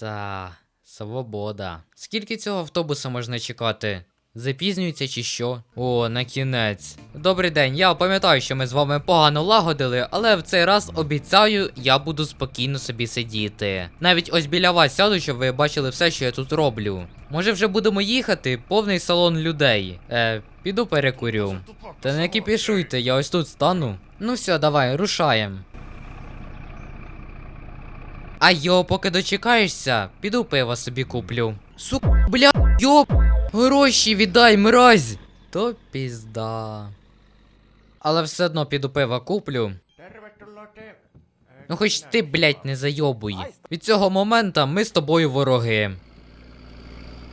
Та, свобода. Скільки цього автобуса можна чекати? Запізнюється чи що? О, на кінець. Добрий день, я пам'ятаю, що ми з вами погано лагодили, але в цей раз обіцяю, я буду спокійно собі сидіти. Навіть ось біля вас сяду, щоб ви бачили все, що я тут роблю. Може вже будемо їхати, повний салон людей. Е, піду перекурю. Та не кипішуйте, я ось тут стану. Ну все, давай, рушаємо. А йо, поки дочекаєшся, піду пива собі куплю. Сук, бля, йоп, гроші віддай, мразь. То пізда. Але все одно піду пива куплю. Ну хоч ти, блядь, не зайобуй. Від цього момента ми з тобою вороги.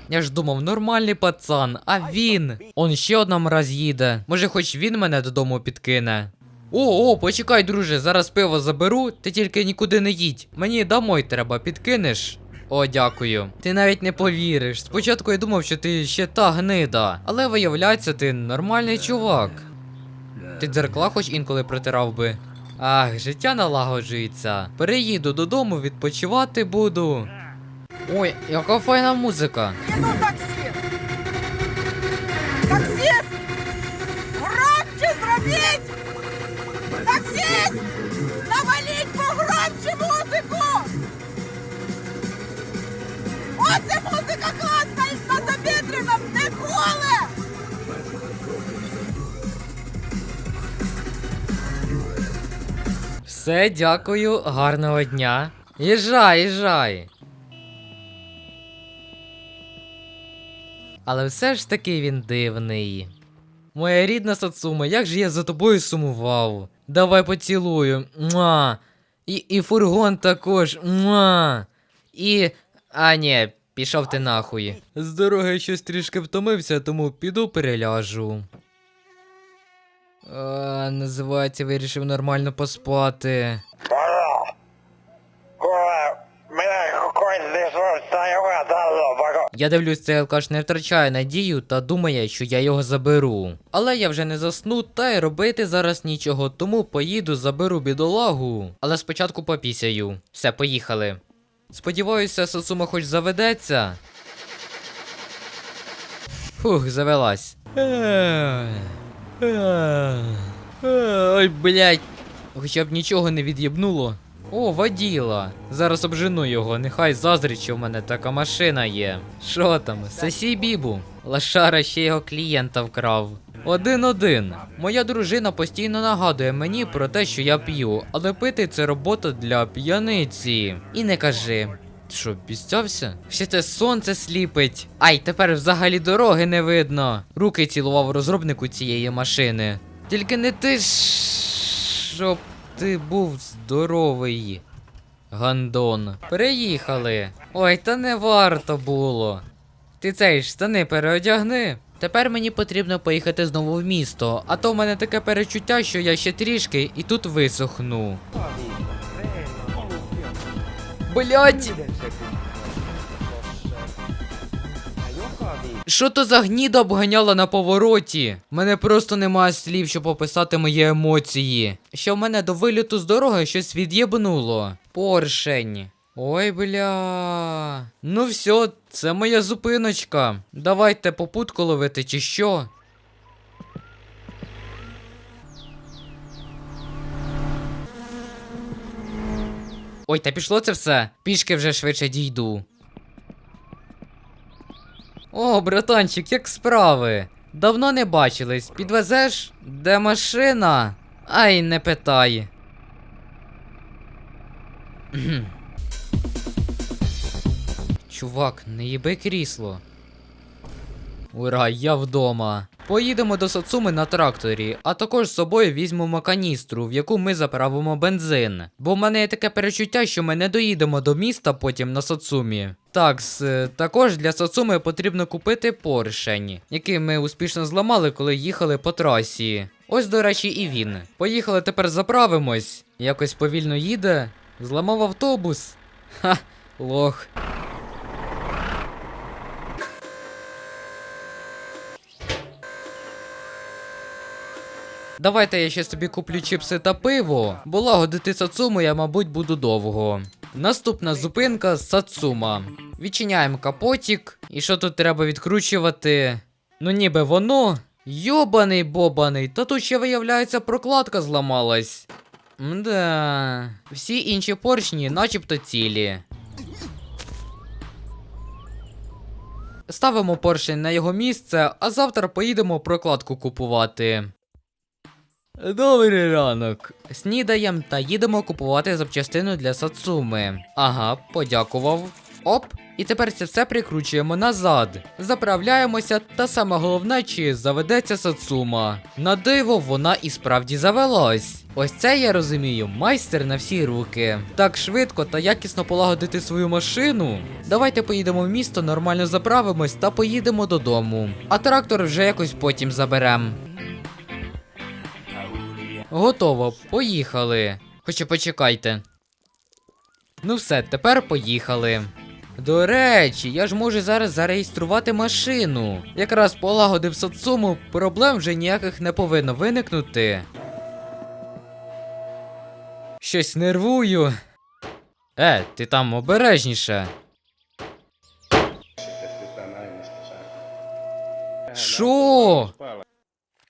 Я ж думав, нормальний пацан, а він. Он ще одна мразь їде. Може, хоч він мене додому підкине. О, о, почекай, друже, зараз пиво заберу, ти тільки нікуди не їдь. Мені домой треба, підкинеш. О, дякую. Ти навіть не повіриш. Спочатку я думав, що ти ще та гнида, але виявляється, ти нормальний чувак. Ти дзеркала хоч інколи протирав би. Ах, життя налагоджується. Переїду додому, відпочивати буду. Ой, яка файна музика. Еду такси! Все, дякую, гарного дня. Їжджай, їжджай. Але все ж таки він дивний. Моя рідна Сацума, як же я за тобою сумував. Давай поцілую. Муа. І, і фургон також. Муа. І. А, ні, пішов ти нахуй. З дороги щось трішки втомився, тому піду переляжу. А, називається, вирішив нормально поспати. Я дивлюсь, цей алкаш не втрачає надію та думає, що я його заберу. Але я вже не засну, та й робити зараз нічого, тому поїду, заберу бідолагу. Але спочатку попісяю. Все, поїхали. Сподіваюся, Сосума хоч заведеться. Фух, завелась. Ой, блядь. Хоча б нічого не від'єбнуло. О, воділа. Зараз обжену його, нехай заздрить, що в мене така машина є. Що там? Сосій бібу. Лошара ще його клієнта вкрав. Один-один. Моя дружина постійно нагадує мені про те, що я п'ю, але пити це робота для п'яниці. І не кажи. Що, пістявся? Ще це сонце сліпить. Ай, тепер взагалі дороги не видно. Руки цілував розробнику цієї машини. Тільки не ти щоб ти був здоровий. Гандон. Переїхали. Ой, та не варто було. Ти цей штани переодягни. Тепер мені потрібно поїхати знову в місто, а то в мене таке перечуття, що я ще трішки і тут висохну. Блять! Що то за гніда обганяла на повороті? Мене просто немає слів, щоб описати мої емоції. Що в мене до виліту з дороги щось від'єбнуло. Поршень. Ой, бля. Ну все, це моя зупиночка. Давайте попутку ловити чи що. Ой, та пішло це все. Пішки вже швидше дійду. О, братанчик, як справи? Давно не бачились. Підвезеш? Де машина? Ай, не питай. Чувак, не їби крісло. Ура, я вдома. Поїдемо до Сацуми на тракторі, а також з собою візьмемо каністру, в яку ми заправимо бензин. Бо в мене є таке перечуття, що ми не доїдемо до міста потім на Сацумі. Так, с, також для Сацуми потрібно купити поршень, який ми успішно зламали, коли їхали по трасі. Ось, до речі, і він. Поїхали тепер заправимось. Якось повільно їде. Зламав автобус. Ха, лох. Давайте я ще собі куплю чіпси та пиво, бо лагодити Сацуму я, мабуть, буду довго. Наступна зупинка Сацума. Відчиняємо капотік. І що тут треба відкручувати? Ну ніби воно. Йобаний бобаний, та тут ще виявляється прокладка зламалась. Мда. Всі інші поршні начебто цілі. Ставимо поршень на його місце, а завтра поїдемо прокладку купувати. Добрий ранок. Снідаєм та їдемо купувати запчастину для Сацуми. Ага, подякував. Оп, і тепер це все прикручуємо назад. Заправляємося, та саме головне, чи заведеться Сацума. На диво, вона і справді завелась. Ось це я розумію, майстер на всі руки. Так швидко та якісно полагодити свою машину. Давайте поїдемо в місто, нормально заправимось та поїдемо додому. А трактор вже якось потім заберем. Готово, поїхали. Хоча почекайте. Ну все, тепер поїхали. До речі, я ж можу зараз зареєструвати машину. Якраз полагодив соцсуму, проблем вже ніяких не повинно виникнути. Щось нервую. Е, ти там обережніше. Що?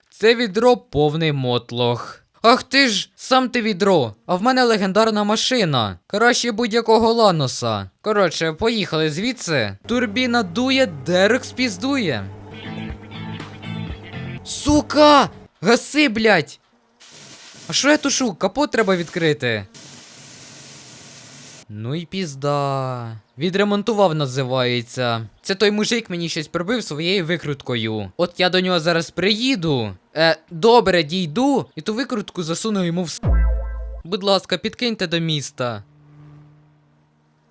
Це відро повний мотлох. Ах ти ж, сам ти відро, а в мене легендарна машина. Краще будь-якого ланоса. Коротше, поїхали звідси. Турбіна дує, Дерек спіздує. Сука! Гаси, блять! А що я тушу? Капот треба відкрити. Ну і пізда. Відремонтував, називається. Це той мужик мені щось пробив своєю викруткою. От я до нього зараз приїду. Е, добре, дійду, і ту викрутку засуну йому в с. Будь ласка, підкиньте до міста.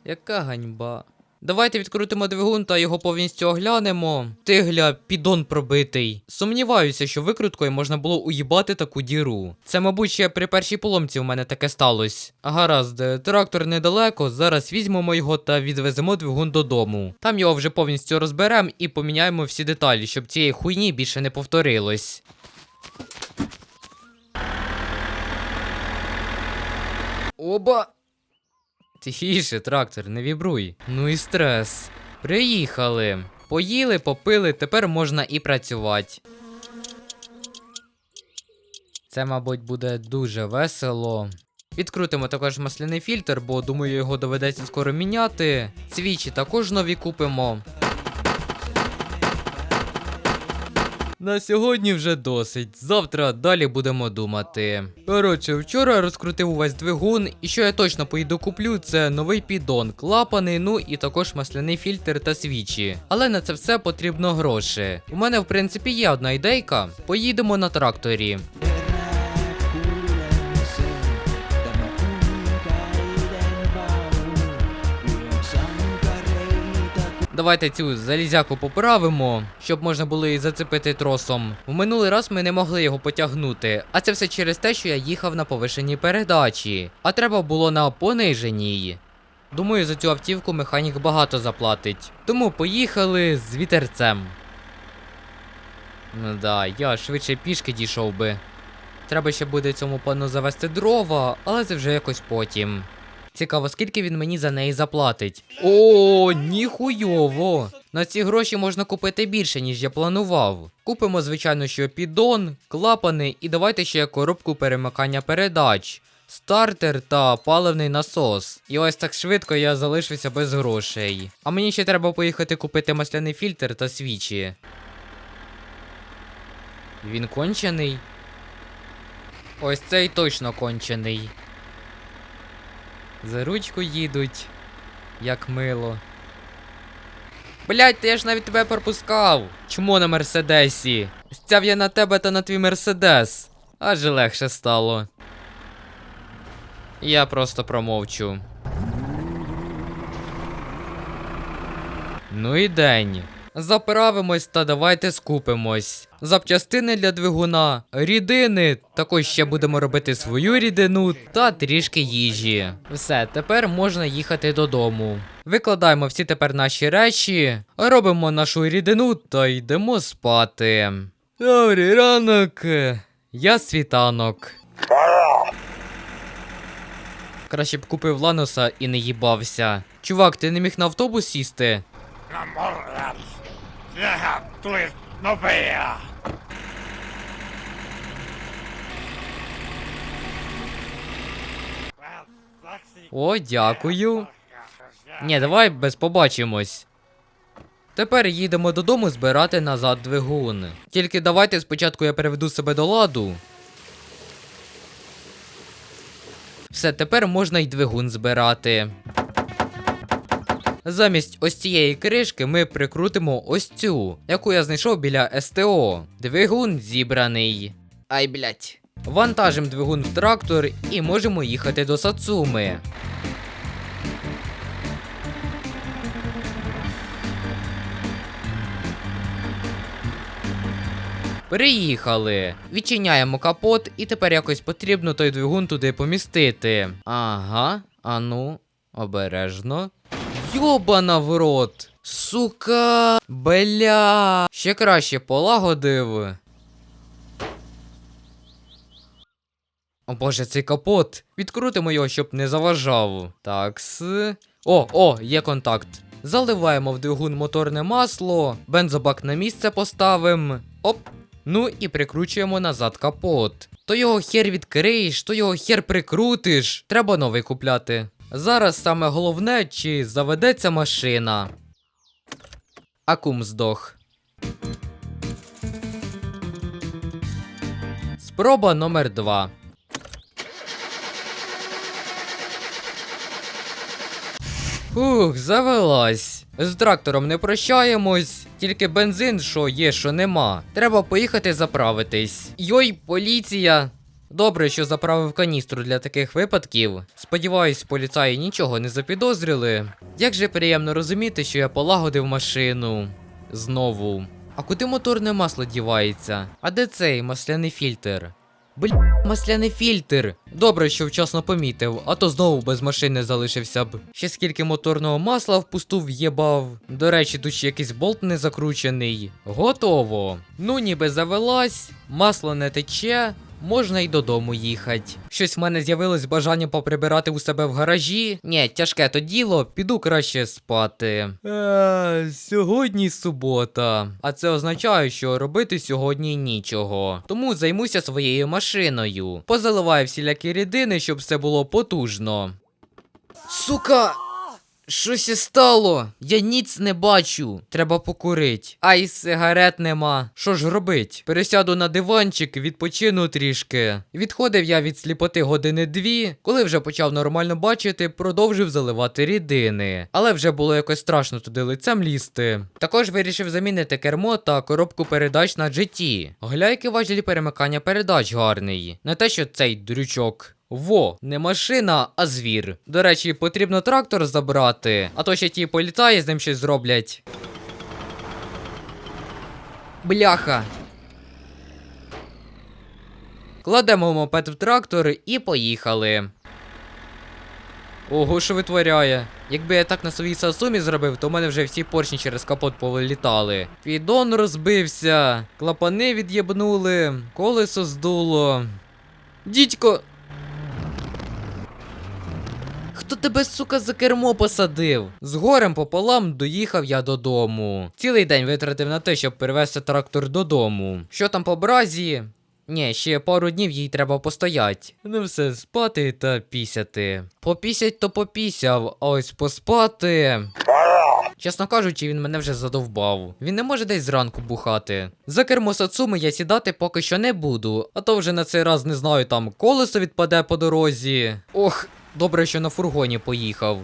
Яка ганьба. Давайте відкрутимо двигун та його повністю оглянемо. Ти гля, підон пробитий. Сумніваюся, що викруткою можна було уїбати таку діру. Це, мабуть, ще при першій поломці у мене таке сталося. Гаразд, трактор недалеко, зараз візьмемо його та відвеземо двигун додому. Там його вже повністю розберемо і поміняємо всі деталі, щоб цієї хуйні більше не повторилось. Оба. Тихіше, трактор, не вібруй. Ну і стрес. Приїхали. Поїли, попили, тепер можна і працювати. Це, мабуть, буде дуже весело. Відкрутимо також масляний фільтр, бо думаю, його доведеться скоро міняти. Свічі також нові купимо. На сьогодні вже досить. Завтра далі будемо думати. Коротше, вчора розкрутив увесь двигун, і що я точно поїду куплю, це новий піддон, клапани, ну і також масляний фільтр та свічі. Але на це все потрібно гроші. У мене, в принципі, є одна ідейка. Поїдемо на тракторі. Давайте цю залізяку поправимо, щоб можна було її зацепити тросом. В минулий раз ми не могли його потягнути, а це все через те, що я їхав на повишеній передачі, а треба було на пониженій. Думаю, за цю автівку механік багато заплатить. Тому поїхали з вітерцем. Ну да, я швидше пішки дійшов би. Треба ще буде цьому пану завести дрова, але це вже якось потім. Цікаво, скільки він мені за неї заплатить. О, ніхуйово! На ці гроші можна купити більше, ніж я планував. Купимо, звичайно, що піддон, клапани і давайте ще коробку перемикання передач, стартер та паливний насос. І ось так швидко я залишився без грошей. А мені ще треба поїхати купити масляний фільтр та свічі. Він кончений. Ось цей точно кончений. За ручку їдуть. Як мило. Блять, я ж навіть тебе пропускав. Чому на мерседесі? Стяв я на тебе та на твій мерседес. Аж легше стало. Я просто промовчу. Ну і день. Заправимось та давайте скупимось. Запчастини для двигуна, рідини, також ще будемо робити свою рідину та трішки їжі. Все, тепер можна їхати додому. Викладаємо всі тепер наші речі, робимо нашу рідину та йдемо спати. Добрий ранок. Я світанок. краще б купив Ланоса і не їбався. Чувак, ти не міг на автобус сісти? Nopea. Vähän. О, дякую. Ні, давай без побачимось. Тепер їдемо додому збирати назад двигун. Тільки давайте спочатку я переведу себе до ладу. Все, тепер можна й двигун збирати. Замість ось цієї кришки ми прикрутимо ось цю, яку я знайшов біля СТО. Двигун зібраний. Ай, блять. Вантажимо двигун в трактор і можемо їхати до Сацуми. Приїхали. Відчиняємо капот, і тепер якось потрібно той двигун туди помістити. Ага, ану, обережно. Йобана в рот! Сука! Бля! Ще краще полагодив. О боже, цей капот. Відкрутимо його, щоб не заважав. Такс. О, о, є контакт. Заливаємо в двигун моторне масло, бензобак на місце поставимо. Оп. Ну і прикручуємо назад капот. То його хер відкриєш, то його хер прикрутиш. Треба новий купляти. Зараз саме головне, чи заведеться машина. Акум здох. Спроба номер 2. Ух, завелась. З трактором не прощаємось, тільки бензин, що є, що нема. Треба поїхати заправитись. Йой, поліція! Добре, що заправив каністру для таких випадків. Сподіваюсь, поліцаї нічого не запідозрили. Як же приємно розуміти, що я полагодив машину. Знову. А куди моторне масло дівається? А де цей масляний фільтр? Бля, масляний фільтр. Добре, що вчасно помітив, а то знову без машини залишився б. Ще скільки моторного масла впусту в'єбав. До речі, тут ще якийсь болт не закручений. Готово. Ну ніби завелась, масло не тече. Можна й додому їхати. Щось в мене з'явилось бажання поприбирати у себе в гаражі. Ні, тяжке то діло, піду краще спати. Е, сьогодні субота. А це означає, що робити сьогодні нічого. Тому займуся своєю машиною. Позаливаю всілякі рідини, щоб все було потужно. Сука! Щось стало. Я ніц не бачу. Треба покурить. А й сигарет нема. Що ж робить? Пересяду на диванчик, відпочину трішки. Відходив я від сліпоти години дві. Коли вже почав нормально бачити, продовжив заливати рідини. Але вже було якось страшно туди лицем лізти. Також вирішив замінити кермо та коробку передач на GT. Гляйки важелі перемикання передач гарний. Не те, що цей дрючок. Во, не машина, а звір. До речі, потрібно трактор забрати, а то ще ті поліцаї з ним щось зроблять. Бляха. Кладемо мопед в трактор і поїхали. Ого, що витворяє. Якби я так на своїй сасумі зробив, то в мене вже всі поршні через капот повилітали. Піддон розбився, клапани від'єбнули, колесо здуло. Дідько, Хто тебе, сука, за кермо посадив? З горем пополам доїхав я додому. Цілий день витратив на те, щоб перевезти трактор додому. Що там по бразі? Ні, ще пару днів їй треба постоять. Ну все, спати та пісяти. Попісять то попісяв, а ось поспати. Чесно кажучи, він мене вже задовбав. Він не може десь зранку бухати. За кермо Сацуми я сідати поки що не буду, а то вже на цей раз не знаю, там колесо відпаде по дорозі. Ох, добре, що на фургоні поїхав.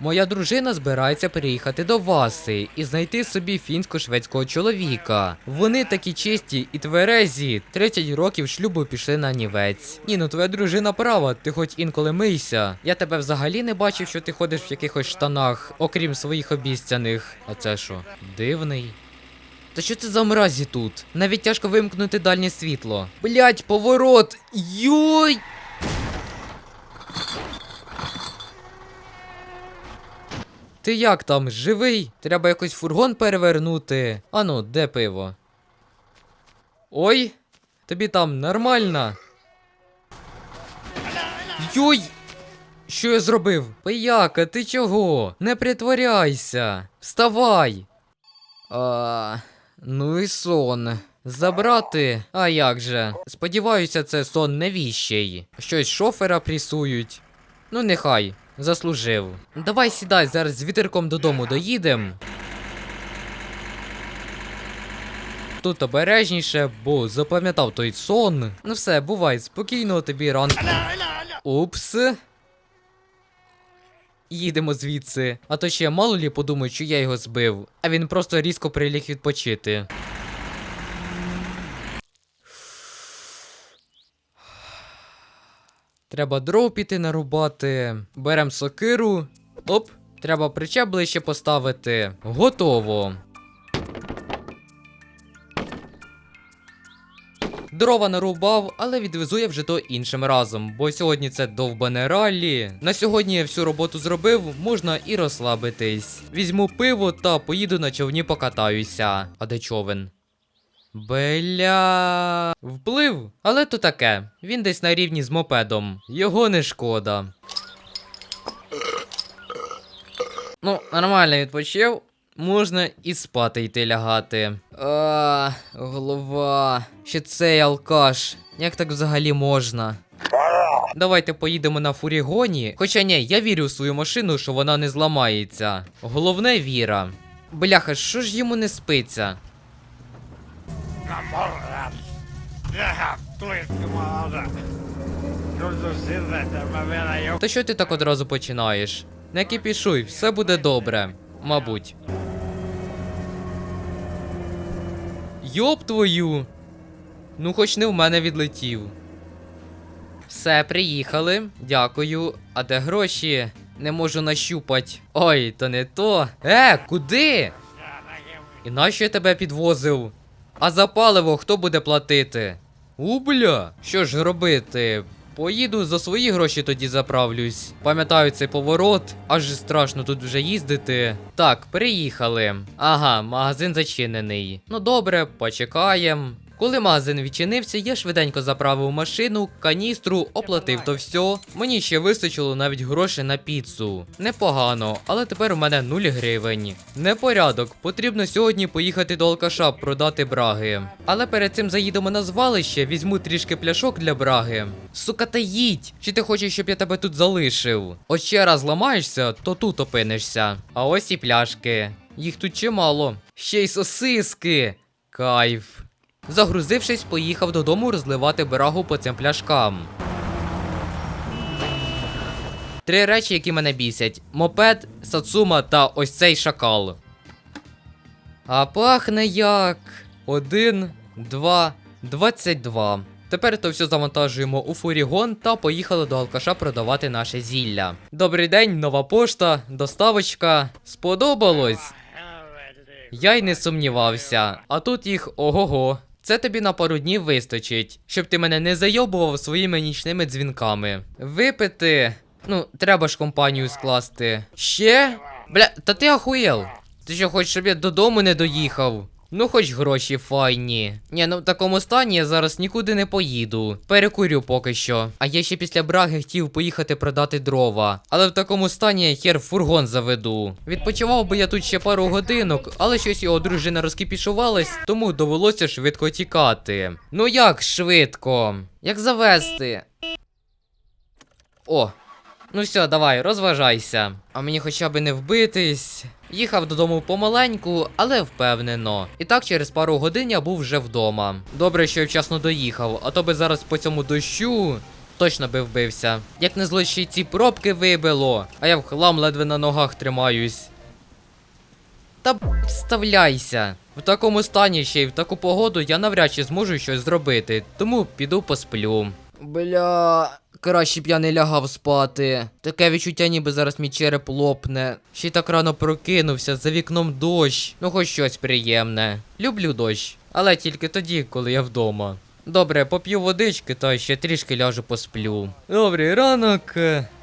Моя дружина збирається переїхати до Васи і знайти собі фінсько-шведського чоловіка. Вони такі чисті і тверезі. 30 років шлюбу пішли на нівець. Ні, ну твоя дружина права, ти хоч інколи мийся. Я тебе взагалі не бачив, що ти ходиш в якихось штанах, окрім своїх обіцяних. А це що, дивний? Та що це за мразі тут? Навіть тяжко вимкнути дальнє світло. Блять, поворот! Йой! Ти як там, живий? Треба якось фургон перевернути. Ану, де пиво? Ой, тобі там нормально. Йой! Що я зробив? Пияка, ти чого? Не притворяйся. Вставай. А, ну і сон. Забрати? А як же? Сподіваюся, це сон невіщий. Щось шофера прісують. Ну, нехай, заслужив. Давай сідай, зараз з вітерком додому доїдем. Тут обережніше, бо запам'ятав той сон. Ну все, бувай, спокійного тобі ранку. Упс. Їдемо звідси. А то ще мало лі подумають, що я його збив, а він просто різко приліг відпочити. Треба дров піти нарубати. Берем сокиру. Оп. Треба причеп ближче поставити. Готово. Дрова нарубав, але відвезу я вже то іншим разом, бо сьогодні це довбане раллі. На сьогодні я всю роботу зробив, можна і розслабитись. Візьму пиво та поїду на човні покатаюся. А де човен? Бля. Вплив? Але то таке. Він десь на рівні з мопедом. Його не шкода. Ну, нормально відпочив. Можна і спати йти лягати. А, голова. Ще цей алкаш. Як так взагалі можна? Давайте поїдемо на фурігоні. Хоча ні, я вірю в свою машину, що вона не зламається. Головне віра. Бляха, що ж йому не спиться? Та що ти так одразу починаєш? Не кипішуй, все буде добре. Мабуть. Йоп твою. Ну, хоч не в мене відлетів. Все, приїхали. Дякую. А де гроші? Не можу нащупать. Ой, то не то. Е, куди? І нащо я тебе підвозив? А за паливо хто буде платити? Убля! Що ж робити? Поїду за свої гроші тоді заправлюсь. Пам'ятаю цей поворот, аж страшно тут вже їздити. Так, приїхали. Ага, магазин зачинений. Ну добре, почекаємо. Коли магазин відчинився, я швиденько заправив машину, каністру, оплатив то все. Мені ще вистачило навіть грошей на піцу. Непогано, але тепер у мене 0 гривень. Непорядок, потрібно сьогодні поїхати до алкаша продати браги. Але перед цим заїдемо на звалище, візьму трішки пляшок для браги. Сука, та їдь! Чи ти хочеш, щоб я тебе тут залишив? От ще раз ламаєшся, то тут опинишся. А ось і пляшки. Їх тут чимало. Ще й сосиски. Кайф. Загрузившись, поїхав додому розливати брагу по цим пляшкам. Три речі, які мене бісять: мопед, сацума та ось цей шакал. А пахне як. Один, два, двадцять два. Тепер то все завантажуємо у фурігон та поїхали до алкаша продавати наше зілля. Добрий день, нова пошта, доставочка. Сподобалось? Я й не сумнівався, а тут їх ого-го. Це тобі на пару днів вистачить, щоб ти мене не зайобував своїми нічними дзвінками. Випити. Ну, треба ж компанію скласти. Ще? Бля, та ти ахуєл. Ти що хочеш, щоб я додому не доїхав? Ну, хоч гроші файні. Ні, ну в такому стані я зараз нікуди не поїду. Перекурю поки що. А я ще після браги хотів поїхати продати дрова. Але в такому стані я хер фургон заведу. Відпочивав би я тут ще пару годинок, але щось його дружина розкіпішувалась, тому довелося швидко тікати. Ну як швидко? Як завести? О, Ну все, давай, розважайся. А мені хоча б не вбитись. Їхав додому помаленьку, але впевнено. І так через пару годин я був вже вдома. Добре, що я вчасно доїхав, а то би зараз по цьому дощу точно би вбився. Як не зло ще й ці пробки вибило, а я в хлам ледве на ногах тримаюсь. Та вставляйся. В такому стані ще й в таку погоду я навряд чи зможу щось зробити, тому піду посплю. Бля, краще б я не лягав спати. Таке відчуття, ніби зараз мій череп лопне. Ще й так рано прокинувся, за вікном дощ. Ну хоч щось приємне. Люблю дощ, але тільки тоді, коли я вдома. Добре, поп'ю водички та ще трішки ляжу посплю. Добрий ранок.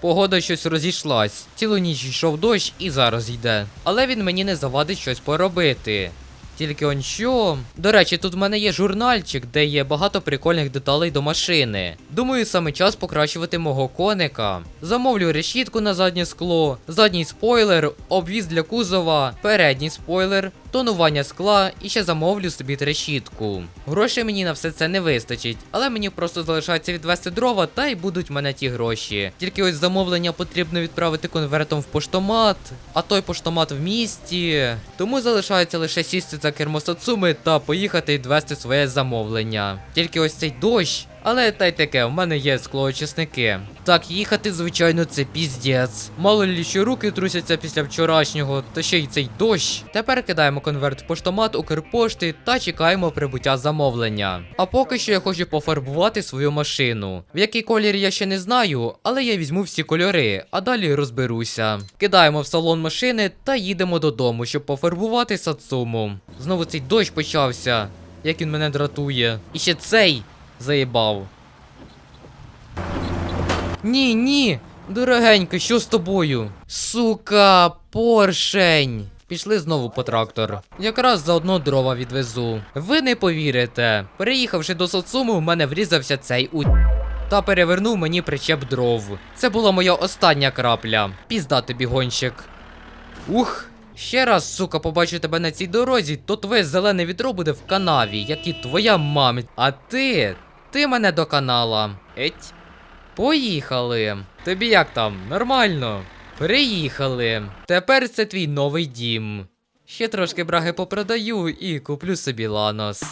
Погода щось розійшлась. Цілу ніч йшов дощ і зараз йде. Але він мені не завадить щось поробити. Тільки он що. До речі, тут в мене є журнальчик, де є багато прикольних деталей до машини. Думаю, саме час покращувати мого коника. Замовлю решітку на заднє скло, задній спойлер, обвіз для кузова, передній спойлер, тонування скла і ще замовлю собі решітку. Грошей мені на все це не вистачить, але мені просто залишається відвести дрова, та й будуть в мене ті гроші. Тільки ось замовлення потрібно відправити конвертом в поштомат, а той поштомат в місті. Тому залишається лише сісти за кермо Сацуми та поїхати відвести своє замовлення. Тільки ось цей дощ. Але та й таке, в мене є склоочисники. Так, їхати, звичайно, це піздець. Мало лі що руки трусяться після вчорашнього, та ще й цей дощ. Тепер кидаємо конверт в поштомат Укрпошти та чекаємо прибуття замовлення. А поки що я хочу пофарбувати свою машину. В який колір я ще не знаю, але я візьму всі кольори, а далі розберуся. Кидаємо в салон машини та їдемо додому, щоб пофарбувати Сацуму. Знову цей дощ почався. Як він мене дратує. І ще цей заїбав. Ні, ні. Дорогенька, що з тобою? Сука, поршень. Пішли знову по трактор. Якраз заодно дрова відвезу. Ви не повірите. Переїхавши до Сацуму, в мене врізався цей у. Та перевернув мені причеп дров. Це була моя остання крапля. Пізда тобі гонщик. Ух. Ще раз, сука, побачу тебе на цій дорозі, то твоє зелене відро буде в канаві, як і твоя мамі. А ти, ти мене до канала. Еть. Поїхали. Тобі як там? Нормально. Приїхали. Тепер це твій новий дім. Ще трошки браги попродаю і куплю собі ланос.